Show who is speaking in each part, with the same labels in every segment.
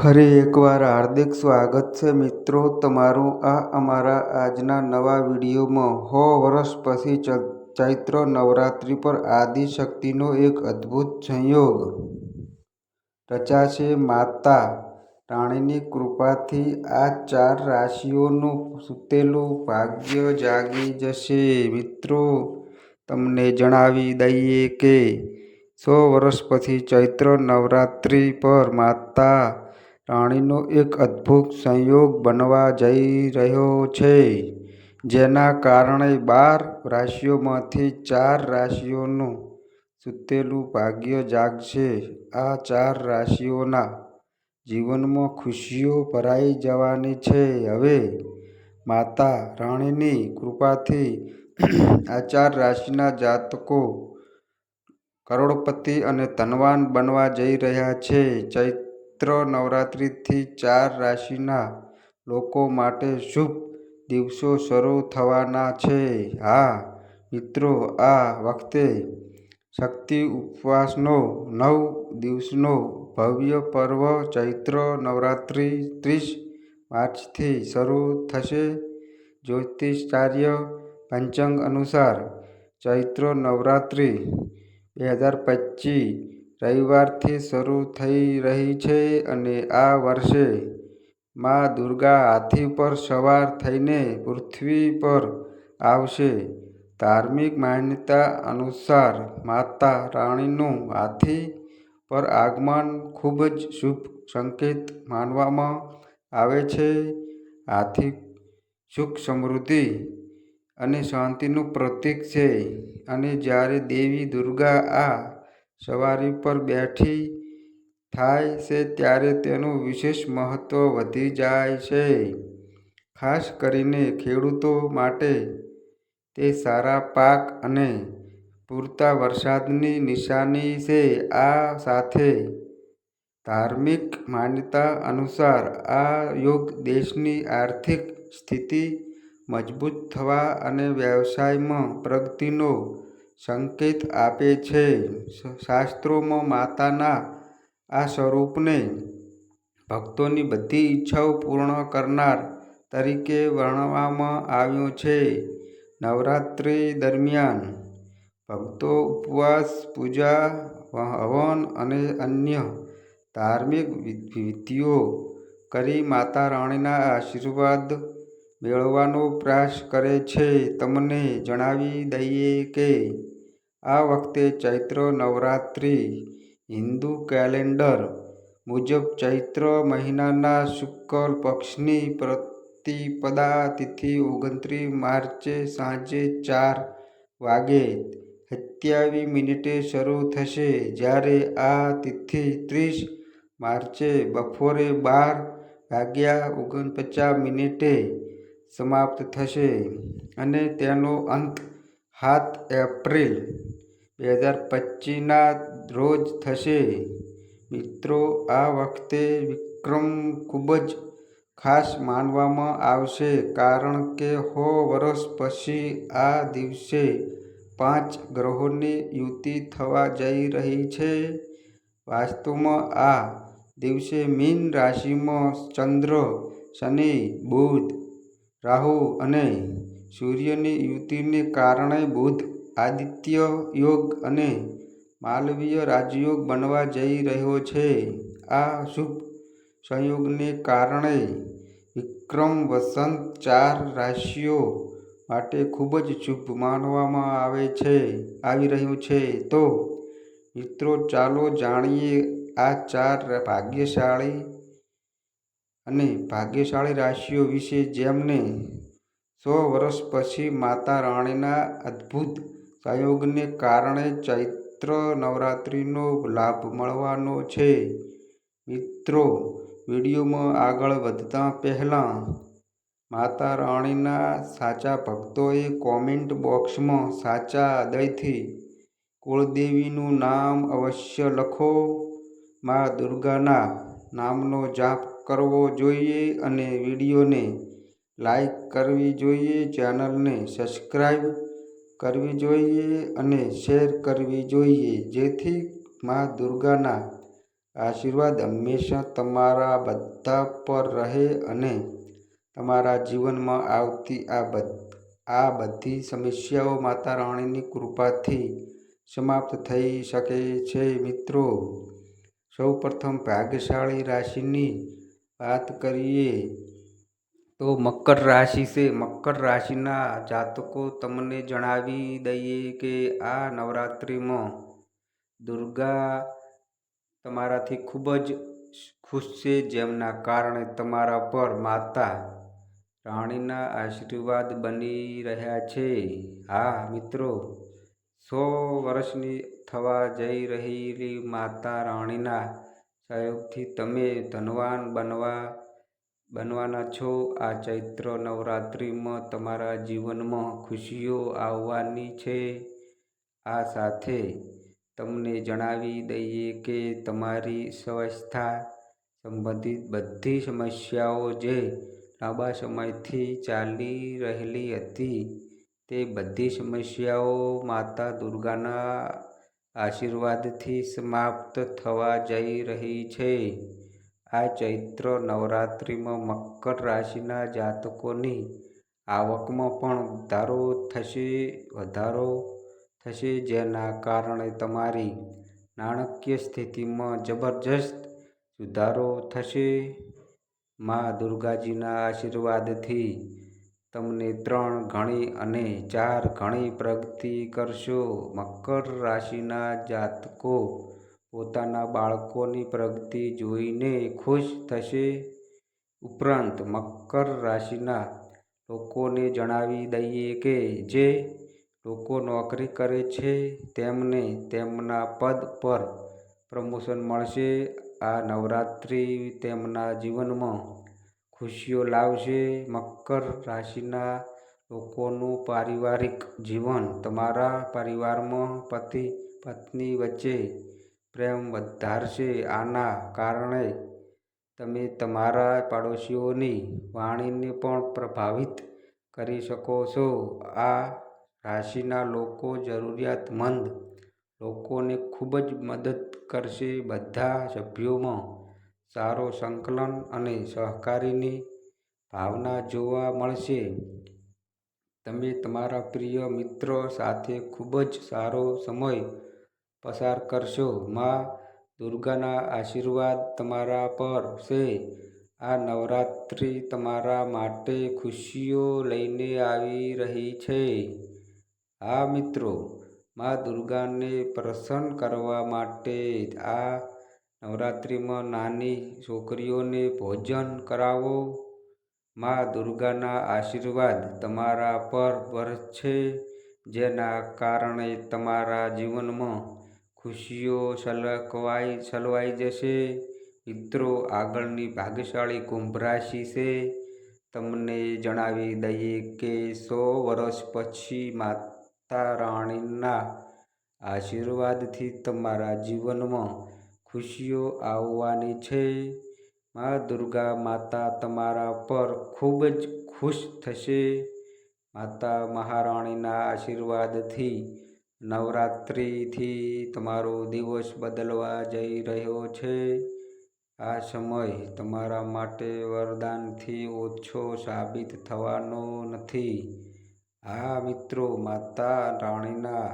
Speaker 1: ફરી એકવાર હાર્દિક સ્વાગત છે મિત્રો તમારું આ અમારા આજના નવા વિડીયોમાં. સો વર્ષ પછી ચૈત્ર નવરાત્રિ પર આદિશક્તિનો એક અદ્ભુત સંયોગ રચાશે માતા રાણીની કૃપાથી આ ચાર રાશિઓનું સૂતેલું ભાગ્ય જાગી જશે. મિત્રો, તમને જણાવી દઈએ કે સો વર્ષ પછી ચૈત્ર નવરાત્રિ પર માતા રાણીનો એક અદ્ભુત સંયોગ બનવા જઈ રહ્યો છે, જેના કારણે બાર રાશિઓમાંથી ચાર રાશિઓનું સૂતેલું ભાગ્ય જાગશે. આ ચાર રાશિઓના જીવનમાં ખુશીઓ ભરાઈ જવાની છે. હવે માતા રાણીની કૃપાથી આ ચાર રાશિના જાતકો કરોડપતિ અને ધનવાન બનવા જઈ રહ્યા છે. ચૈત્ર નવરાત્રિથી ચાર રાશિના લોકો માટે શુભ દિવસો શરૂ થવાના છે. હા, મિત્રો, આ વખતે શક્તિ ઉપવાસનો નવ દિવસનો ભવ્ય પર્વ ચૈત્ર નવરાત્રિ ત્રીસ માર્ચથી શરૂ થશે. જ્યોતિષાચાર્ય પંચાંગ અનુસાર ચૈત્ર નવરાત્રિ બે હજાર પચીસ રવિવારથી શરૂ થઈ રહી છે અને આ વર્ષે મા દુર્ગા હાથી પર સવાર થઈને પૃથ્વી પર આવશે. ધાર્મિક માન્યતા અનુસાર માતા રાણીનું હાથી પર આગમન ખૂબ જ શુભ સંકેત માનવામાં આવે છે. હાથી સુખ સમૃદ્ધિ અને શાંતિનું પ્રતીક છે અને જ્યારે દેવી દુર્ગા આ સવારી પર બેઠી થાય છે ત્યારે તેનું વિશેષ મહત્ત્વ વધી જાય છે. ખાસ કરીને ખેડૂતો માટે તે સારા પાક અને પૂરતા વરસાદની નિશાની છે. આ સાથે ધાર્મિક માન્યતા અનુસાર આ યોગ દેશની આર્થિક સ્થિતિ મજબૂત થવા અને વ્યવસાયમાં પ્રગતિનો સંકેત આપે છે. શાસ્ત્રોમાં માતાના આ સ્વરૂપને ભક્તોની બધી ઈચ્છાઓ પૂર્ણ કરનાર તરીકે વર્ણવવામાં આવ્યું છે. નવરાત્રિ દરમિયાન ભક્તો ઉપવાસ, પૂજા, હવન અને અન્ય ધાર્મિક વિધિઓ કરી માતા રાણીના આશીર્વાદ મેળવવાનો પ્રયાસ કરે છે. તમને જણાવી દઈએ કે આ વખતે ચૈત્ર નવરાત્રિ હિન્દુ કેલેન્ડર મુજબ ચૈત્ર મહિનાના શુક્લ પક્ષની પ્રતિપદા તિથિ ઓગણત્રીસ માર્ચે સાંજે ચાર વાગે સત્યાવીસ મિનિટે શરૂ થશે, જ્યારે આ તિથિ ત્રીસ માર્ચે બપોરે બાર વાગ્યા ઓગણપચાસ મિનિટે સમાપ્ત થશે. અને તેનો અંત સાત એપ્રિલ બે હજાર પચીસના રોજ થશે. મિત્રો, આ વખતે વિક્રમ ખૂબ જ ખાસ માનવામાં આવશે કારણ કે હો વર્ષ પછી આ દિવસે પાંચ ગ્રહોની યુતિ થવા જઈ રહી છે. વાસ્તવમાં આ દિવસે મીન રાશિમાં ચંદ્ર, શનિ, બુધ, રાહુ અને સૂર્યની યુતિને કારણે બુધ આદિત્ય યોગ અને માલવીય રાજયોગ બનવા જઈ રહ્યો છે. આ શુભ સંયોગને કારણે વિક્રમ વસંત ચાર રાશિઓ માટે ખૂબ જ શુભ માનવામાં આવે છે, આવી રહ્યું છે. તો મિત્રો, ચાલો જાણીએ આ ચાર ભાગ્યશાળી અને ભાગ્યશાળી રાશિઓ વિશે જેમને સો વર્ષ પછી માતા રાણીના અદ્ભુત સંયોગને કારણે ચૈત્ર નવરાત્રિનો લાભ મળવાનો છે. મિત્રો, વિડીયોમાં આગળ વધતા પહેલાં માતા રાણીના સાચા ભક્તોએ કોમેન્ટ બોક્સમાં સાચા હૃદયથી કુળદેવીનું નામ અવશ્ય લખો. મા દુર્ગાના નામનો જાપ કરવો જોઈએ અને વિડીયોને લાઈક કરવી જોઈએ, ચેનલને સબસ્ક્રાઈબ કરવી જોઈએ અને શેર કરવી જોઈએ. જેથી મા દુર્ગાના આશીર્વાદ હંમેશા તમારા બધા પર રહે અને તમારા જીવનમાં આવતી આ બધી સમસ્યાઓ માતા રાણીની કૃપાથી સમાપ્ત થઈ શકે છે. મિત્રો, સૌપ્રથમ ભાગ્યશાળી રાશિની વાત કરીએ તો મકર રાશિ છે, મકર રાશિના જાતકો તમને જણાવી દઈએ કે આ નવરાત્રિમાં દુર્ગા તમારાથી ખૂબ જ ખુશ છે, જેમના કારણે તમારા પર માતા રાણીના આશીર્વાદ બની રહ્યા છે. હા, મિત્રો, સો વર્ષની થવા જઈ રહેલી માતા રાણીના સહયોગથી તમે ધનવાન બનવા બનવાના છો. આ ચૈત્ર નવરાત્રિમાં તમારા જીવનમાં ખુશીઓ આવવાની છે. આ સાથે તમને જણાવી દઈએ કે તમારી સ્વસ્થતા સંબંધિત બધી સમસ્યાઓ જે લાંબા સમયથી ચાલી રહેલી હતી, તે બધી સમસ્યાઓ માતા દુર્ગાના આશીર્વાદથી સમાપ્ત થવા જઈ રહી છે. આ ચૈત્ર નવરાત્રિમાં મકર રાશિના જાતકોની આવકમાં પણ વધારો થશે વધારો થશે, જેના કારણે તમારી નાણાકીય સ્થિતિમાં જબરજસ્ત સુધારો થશે. મા દુર્ગાજીના આશીર્વાદથી તમને ત્રણ ઘણી અને ચાર ઘણી પ્રગતિ કરશો. મકર રાશિના જાતકો પોતાના બાળકોની પ્રગતિ જોઈને ખુશ થશે. ઉપરાંત મકર રાશિના લોકોને જણાવી દઈએ કે જે લોકો નોકરી કરે છે, તેમને તેમના પદ પર પ્રમોશન મળશે. આ નવરાત્રિ તેમના જીવનમાં ખુશીઓ લાવશે. મકર રાશિના લોકોનું પારિવારિક જીવન તમારા પરિવારમાં પતિ પત્ની વચ્ચે પ્રેમ વધારશે. આના કારણે તમે તમારા પાડોશીઓની વાણીને પણ પ્રભાવિત કરી શકો છો. આ રાશિના લોકો જરૂરિયાતમંદ લોકોને ખૂબ જ મદદ કરશે. બધા સભ્યોમાં સારો સંકલન અને સહકારીની ભાવના જોવા મળશે. તમે તમારા પ્રિય મિત્રો સાથે ખૂબ જ સારો સમય પસાર કરશો. મા દુર્ગાના આશીર્વાદ તમારા પર છે. આ નવરાત્રિ તમારા માટે ખુશીઓ લઈને આવી રહી છે. હા મિત્રો, મા દુર્ગાને પ્રસન્ન કરવા માટે આ નવરાત્રિમાં નાની છોકરીઓને ભોજન કરાવો. મા દુર્ગાના આશીર્વાદ તમારા પર વરસશે જેના કારણે તમારા જીવનમાં ખુશીઓ છલકવાઈ છલવાઈ જશે. મિત્રો, આગળની ભાગ્યશાળી કુંભ રાશિ છે. તમને જણાવી દઈએ કે સો વર્ષ પછી માતા રાણીના આશીર્વાદથી તમારા જીવનમાં ખુશીઓ આવવાની છે. મા દુર્ગા માતા તમારા પર ખૂબ જ ખુશ થશે. માતા મહારાણીના આશીર્વાદથી નવરાત્રિથી તમારો દિવસ બદલવા જઈ રહ્યો છે. આ સમય તમારા માટે વરદાનથી ઓછો સાબિત થવાનો નથી. આ મિત્રો, માતા રાણીના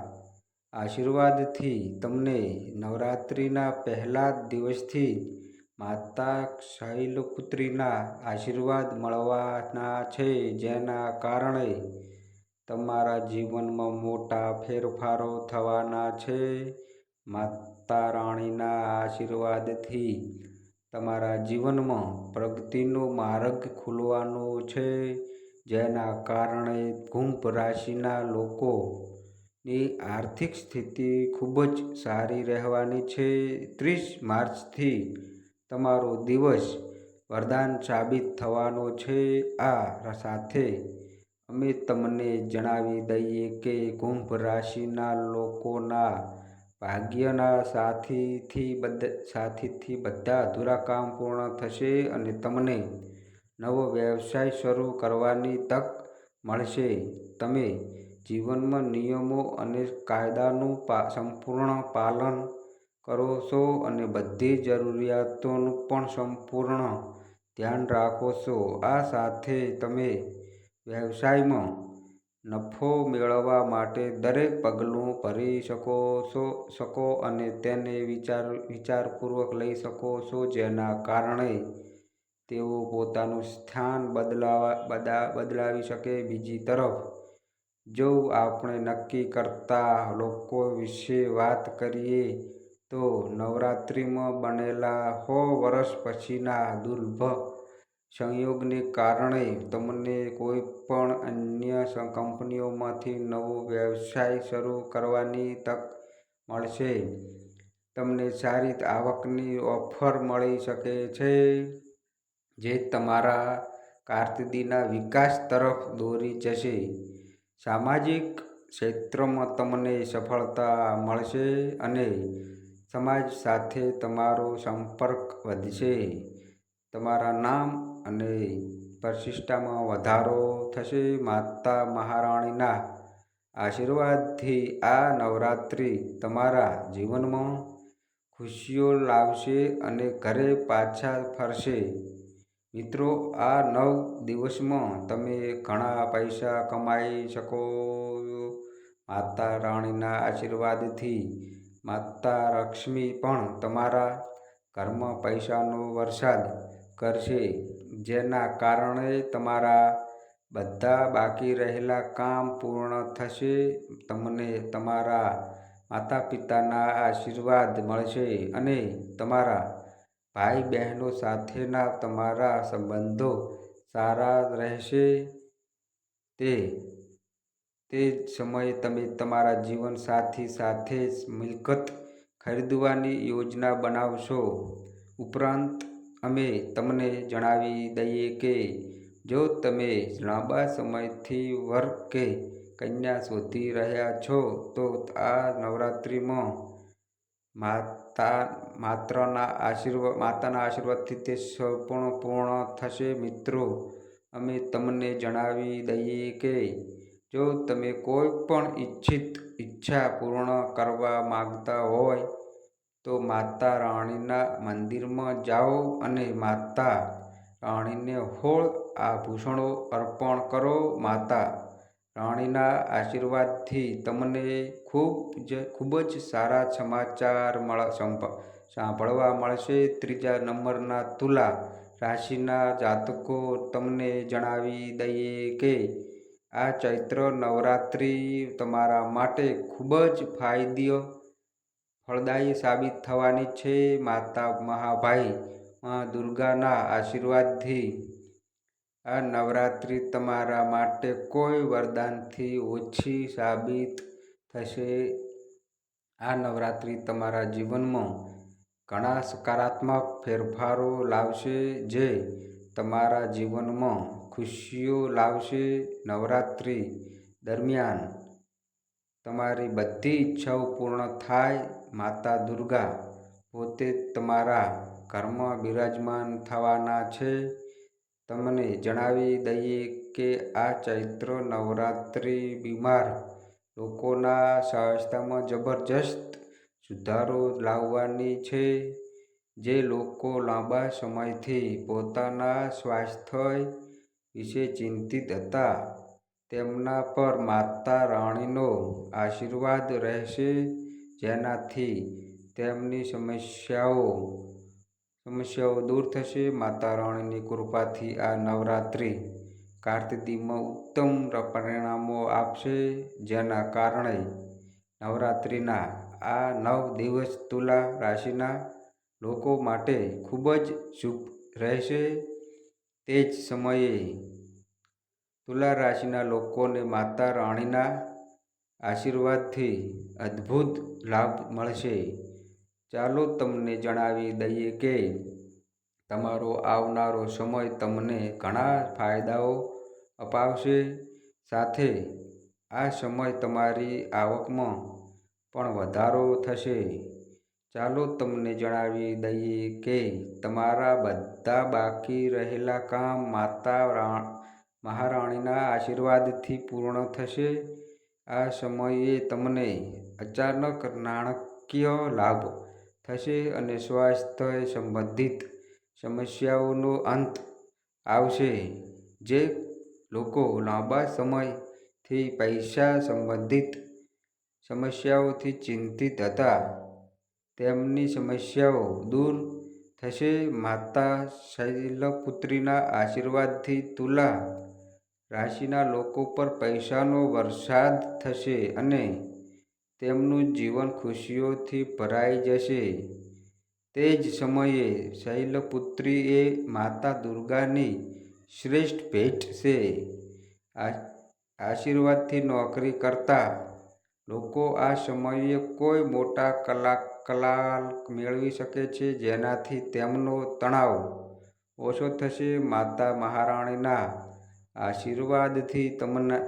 Speaker 1: આશીર્વાદથી તમને નવરાત્રિના પહેલા દિવસથી માતા શૈલપુત્રીના આશીર્વાદ મળવાના છે, જેના કારણે તમારા જીવનમાં મોટા ફેરફારો થવાના છે. માતા રાણીના આશીર્વાદથી તમારા જીવનમાં પ્રગતિનો માર્ગ ખુલવાનો છે. જેના કારણે કુંભ રાશિના લોકોની આર્થિક સ્થિતિ ખૂબ જ સારી રહેવાની છે. ત્રીસ માર્ચથી તમારો દિવસ વરદાન સાબિત થવાનો છે. આ સાથે અમે તમને જણાવી દઈએ કે કુંભ રાશિના લોકોના ભાગ્યના સાથીથી બધા સાથીથી બધા અધૂરા કામ પૂર્ણ થશે અને તમને નવો વ્યવસાય શરૂ કરવાની તક મળશે. તમે જીવનમાં નિયમો અને કાયદાનું સંપૂર્ણ પાલન કરો છો અને બધી જરૂરિયાતોનું પણ સંપૂર્ણ ધ્યાન રાખો છો. આ સાથે તમે વ્યવસાયમાં નફો મેળવવા માટે દરેક પગલું ભરી શકો છો, શકો અને તેને વિચાર, વિચારપૂર્વક લઈ શકો છો, જેના કારણે તેઓ પોતાનું સ્થાન બદલાવા બદલાવી શકે. બીજી તરફ, જો આપણે નક્કી કરતા લોકો વિશે વાત કરીએ, તો નવરાત્રિમાં બનેલા સો વર્ષ પછીના દુર્લભ સંયોગને કારણે તમને કોઈપણ અન્ય કંપનીઓમાંથી નવો વ્યવસાય શરૂ કરવાની તક મળશે. તમને સારી આવકની ઓફર મળી શકે છે, જે તમારા કારકિર્દીના વિકાસ તરફ દોરી જશે. સામાજિક ક્ષેત્રમાં તમને સફળતા મળશે અને સમાજ સાથે તમારો સંપર્ક વધશે. તમારા નામ અને પ્રતિષ્ઠામાં વધારો થશે માતા મહારાણીના આશીર્વાદથી આ નવરાત્રિ તમારા જીવનમાં ખુશીઓ લાવશે અને ઘરે પાછા ફરશે. મિત્રો, આ નવ દિવસમાં તમે ઘણા પૈસા કમાઈ શકો. માતા રાણીના આશીર્વાદથી માતા લક્ષ્મી પણ તમારા ઘરમાં પૈસાનો વરસાદ કરશે. જેના કારણે તમારા બધા બાકી રહેલા કામ પૂર્ણ થશે, તમને તમારા માતા પિતાના આશીર્વાદ મળશે અને તમારા ભાઈ બહેનો સાથેના તમારા સંબંધો સારા રહેશે. તે તે જ સમયે તમે તમારા જીવનસાથી સાથે મિલકત ખરીદવાની યોજના બનાવશો. ઉપરાંત અમે તમને જણાવી દઈએ કે જો તમે લાંબા સમયથી વર્ગ કે કન્યા શોધી રહ્યા છો, તો આ નવરાત્રિમાં માતા, માત્રના આશીર્વાદ માતાના આશીર્વાદથી તે સંપૂર્ણ પૂર્ણ થશે. મિત્રો, અમે તમને જણાવી દઈએ કે જો તમે કોઈ પણ ઈચ્છિત ઈચ્છા પૂર્ણ કરવા માગતા હોય તો માતા રાણીના મંદિરમાં જાઓ અને માતા રાણીને હોળ આભૂષણો અર્પણ કરો માતા રાણીના આશીર્વાદથી તમને ખૂબ જ ખૂબ જ સારા સમાચાર મળ સાંભળવા મળશે. ત્રીજા નંબરના તુલા રાશિના જાતકો તમને જણાવી દઈએ કે આ ચૈત્ર નવરાત્રિ તમારા માટે ખૂબ જ ફાયદીય ફળદાયી સાબિત થવાની છે. માતા મહાભાઈ, મા દુર્ગાના આશીર્વાદથી આ નવરાત્રિ તમારા માટે કોઈ વરદાનથી ઓછી સાબિત થશે. આ નવરાત્રિ તમારા જીવનમાં ઘણા સકારાત્મક ફેરફારો લાવશે, જે તમારા જીવનમાં ખુશીઓ લાવશે. નવરાત્રિ દરમિયાન તમારી બધી ઈચ્છાઓ પૂર્ણ થાય માતા દુર્ગા પોતે તમારા ઘરમાં બિરાજમાન થવાના છે. તમને જણાવી દઈએ કે આ ચૈત્ર નવરાત્રિ બીમાર લોકોના સ્વાસ્થ્યમાં જબરજસ્ત સુધારો લાવવાની છે. જે લોકો લાંબા સમયથી પોતાના સ્વાસ્થ્ય વિશે ચિંતિત હતા, તેમના પર માતા રાણીનો આશીર્વાદ રહેશે. જેનાથી તેમની સમસ્યાઓ સમસ્યાઓ દૂર થશે. માતા રાણીની કૃપાથી આ નવરાત્રિ કારકિર્દીમાં ઉત્તમ પરિણામો આપશે, જેના કારણે નવરાત્રિના આ નવ દિવસ તુલા રાશિના લોકો માટે ખૂબ જ શુભ રહેશે. તે જ સમયે તુલા રાશિના લોકોને માતા રાણીના આશીર્વાદથી અદ્ભુત લાભ મળશે. ચાલો તમને જણાવી દઈએ કે તમારો આવનારો સમય તમને ઘણા ફાયદાઓ અપાવશે. સાથે આ સમય તમારી આવકમાં પણ વધારો થશે. ચાલો તમને જણાવી દઈએ કે તમારા બધા બાકી રહેલા કામ માતા મહારાણીના આશીર્વાદથી પૂર્ણ થશે. આ સમયે તમને અચાનક નાણાકીય લાભ થશે અને સ્વાસ્થ્ય સંબંધિત સમસ્યાઓનો અંત આવશે. જે લોકો લાંબા સમયથી પૈસા સંબંધિત સમસ્યાઓથી ચિંતિત હતા. તેમની સમસ્યાઓ દૂર થશે. માતા શૈલપુત્રીના આશીર્વાદથી તુલા રાશિના લોકો પર પૈસાનો વરસાદ થશે અને તેમનું જીવન ખુશીઓથી ભરાઈ જશે. તે જ સમયે શૈલપુત્રી એ માતા દુર્ગાની શ્રેષ્ઠ ભેટ છે. આશીર્વાદથી નોકરી કરતા લોકો આ સમયે કોઈ મોટા કલાક મેળવી શકે છે જેનાથી તેમનો તણાવ ઓછો થશે. માતા મહારાણીના આશીર્વાદથી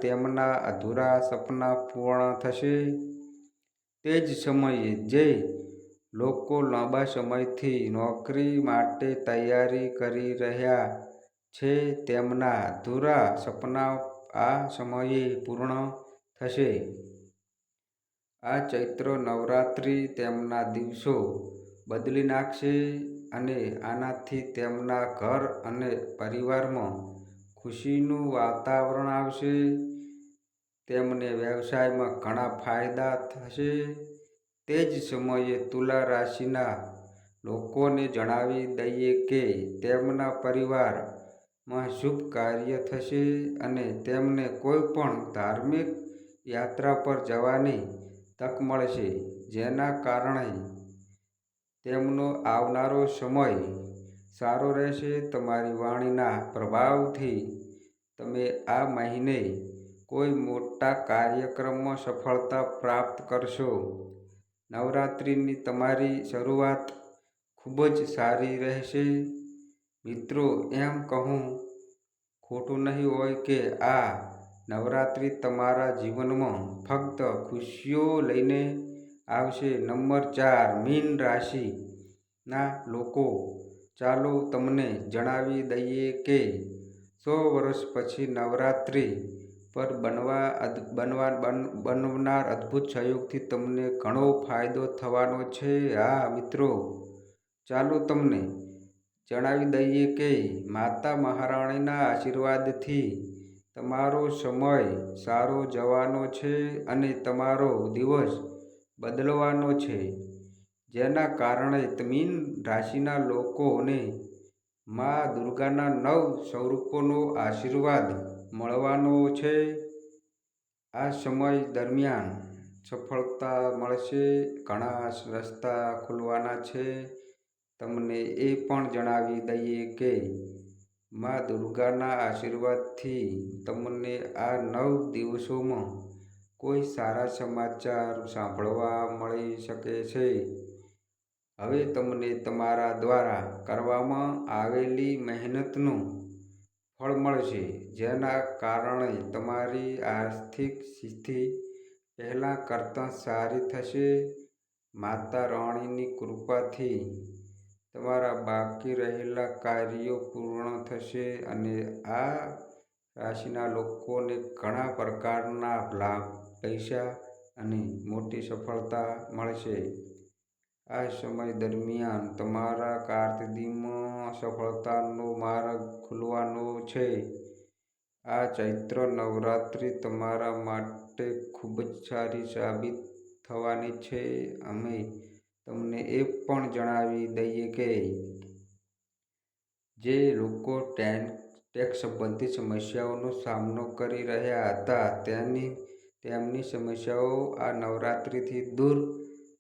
Speaker 1: તેમના અધૂરા સપના પૂર્ણ થશે. તે જ સમયે જે લોકો લાંબા સમયથી નોકરી માટે તૈયારી કરી રહ્યા છે, તેમના અધૂરા સપના આ સમયે પૂર્ણ થશે. આ ચૈત્ર નવરાત્રિ તેમના દિવસો બદલી નાખશે અને આનાથી તેમના ઘર અને પરિવારમાં ખુશીનું વાતાવરણ આવશે. તેમને વ્યવસાયમાં ઘણા ફાયદા થશે. તે જ સમયે તુલા રાશિના લોકોને જણાવી દઈએ કે તેમના પરિવારમાં શુભ કાર્ય થશે અને તેમને કોઈ પણ ધાર્મિક યાત્રા પર જવાની તક મળશે. જેના કારણે તેમનો આવનારો સમય સારો રહેશે તમારી વાણીના પ્રભાવથી. તમે આ મહિને કોઈ મોટા કાર્યક્રમમાં સફળતા પ્રાપ્ત કરશો. નવરાત્રિની તમારી શરૂઆત ખૂબ જ સારી રહેશે. મિત્રો, એમ કહું, ખોટું નહીં હોય કે આ નવરાત્રિ તમારા જીવનમાં ફક્ત ખુશીઓ લઈને આવશે. નંબર ચાર, મીન રાશિના લોકો ચાલો તમને જણાવી દઈએ કે સો વર્ષ પછી નવરાત્રિ પર બનવા બનવા બનનાર અદ્ભુત સંયોગથી તમને ઘણો ફાયદો થવાનો છે. હા, મિત્રો. ચાલો તમને જણાવી દઈએ કે માતા મહારાણીના આશીર્વાદથી તમારો સમય સારો જવાનો છે અને તમારો દિવસ બદલવાનો છે. જેના કારણે મીન રાશિના લોકોને મા દુર્ગાના નવ સ્વરૂપોનો આશીર્વાદ મળવાનો છે. આ સમય દરમિયાન સફળતા મળશે, ઘણા રસ્તા ખુલવાના છે. તમને એ પણ જણાવી દઈએ કે મા દુર્ગાના આશીર્વાદથી તમને આ નવ દિવસોમાં કોઈ સારા સમાચાર સાંભળવા મળી શકે છે. હવે તમને તમારા દ્વારા કરવામાં આવેલી મહેનતનું ફળ મળશે, જેના કારણે તમારી આર્થિક સ્થિતિ પહેલાં કરતાં સારી થશે. માતા રાણીની કૃપાથી તમારા બાકી રહેલા કાર્યો પૂર્ણ થશે અને આ રાશિના લોકોને ઘણા પ્રકારના લાભ, પૈસા અને મોટી સફળતા મળશે. આ સમય દરમિયાન તમારા કારકિર્દીમાં સફળતાનો માર્ગ ખુલવાનો છે. આ ચૈત્ર નવરાત્રિ તમારા માટે ખૂબ જ સારી સાબિત થવાની છે. અમે તમને એ પણ જણાવી દઈએ કે જે લોકો ટેક્સ સંબંધિત સમસ્યાઓનો સામનો કરી રહ્યા હતા, તેની, તેમની સમસ્યાઓ આ નવરાત્રિથી દૂર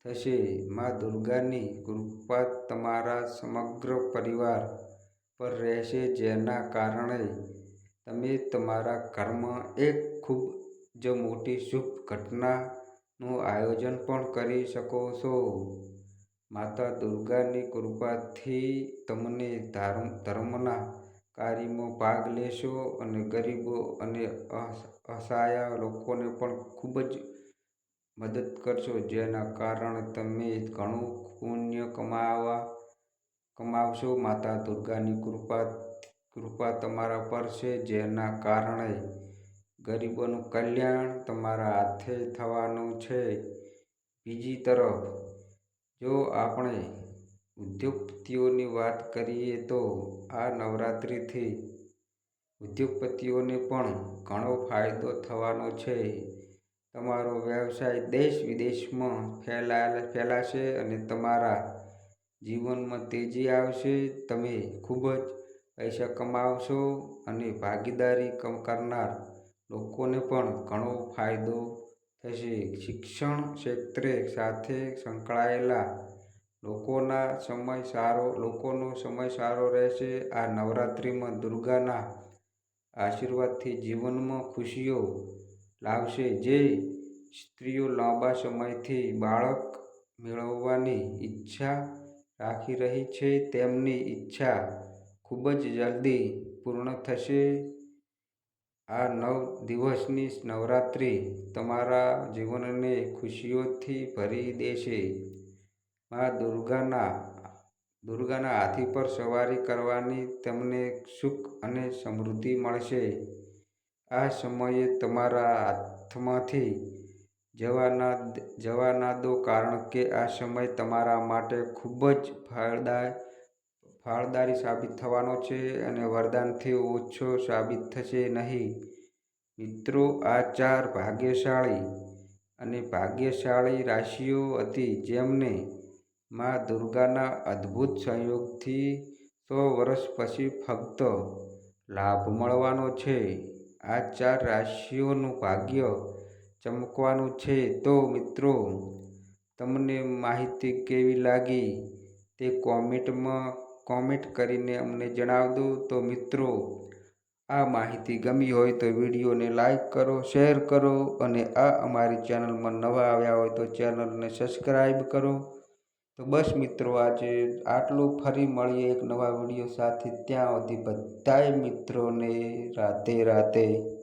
Speaker 1: થશે. મા દુર્ગાની કૃપા તમારા સમગ્ર પરિવાર પર રહેશે, જેના કારણે તમે તમારા ઘરમાં એક ખૂબ જ મોટી શુભ ઘટનાનું આયોજન પણ કરી શકો છો. માતા દુર્ગાની કૃપાથી તમને ધર્મના કાર્યમાં ભાગ લેશો અને ગરીબો અને અસહાય લોકોને પણ ખૂબ જ મદદ કરશો, જેના કારણે તમે ઘણું પુણ્ય કમાવા, કમાવશો. માતા દુર્ગાની કૃપા કૃપા તમારા પર છે, જેના કારણે ગરીબોનું કલ્યાણ તમારા હાથે થવાનું છે. બીજી તરફ, જો આપણે ઉદ્યોગપતિઓની વાત કરીએ તો આ નવરાત્રિથી ઉદ્યોગપતિઓને પણ ઘણો ફાયદો થવાનો છે. તમારો વ્યવસાય દેશ વિદેશમાં ફેલાશે અને તમારા જીવનમાં તેજી આવશે. તમે ખૂબ જ પૈસા કમાવશો અને ભાગીદારી કરનાર લોકોને પણ ઘણો ફાયદો થશે. શિક્ષણ ક્ષેત્રે સાથે સંકળાયેલા લોકોના સમય સારો, લોકોનો સમય સારો રહેશે. આ નવરાત્રિમાં દુર્ગાના આશીર્વાદથી જીવનમાં ખુશીઓ લાવશે જે સ્ત્રીઓ લાંબા સમયથી બાળક મેળવવાની ઈચ્છા રાખી રહી છે, તેમની ઈચ્છા ખૂબ જ જલ્દી પૂર્ણ થશે. આ નવ દિવસની નવરાત્રિ તમારા જીવનને ખુશીઓથી ભરી દેશે. મા દુર્ગાના દુર્ગાના હાથી પર સવારી કરવાની તમને સુખ અને સમૃદ્ધિ મળશે. આ સમયે તમારા હાથમાંથી જવા જવાના જવા ના દો કારણ કે આ સમય તમારા માટે ખૂબ જ ફળદાય, ફાળદારી સાબિત થવાનો છે અને વરદાનથી ઓછો સાબિત થશે નહીં. મિત્રો, આ ચાર ભાગ્યશાળી અને ભાગ્યશાળી રાશિઓ હતી જેમને મા દુર્ગાના અદ્ભુત સંયોગથી સો વર્ષ પછી ફક્ત લાભ મળવાનો છે. આ ચાર રાશિઓનું ભાગ્ય ચમકવાનું છે. તો મિત્રો, તમને માહિતી કેવી લાગી તે કોમેન્ટમાં કોમેન્ટ કરીને અમને જણાવજો. તો મિત્રો, આ માહિતી ગમી હોય તો વિડીયોને લાઈક કરો, શેર કરો અને આ અમારી ચેનલમાં નવા આવ્યા હોય તો ચેનલને સબસ્ક્રાઈબ કરો. તો બસ મિત્રો, આજે આટલું ફરી મળીએ એક નવા વીડિયો સાથે. ત્યાં સુધી બધાય મિત્રોને રાતે રાધે.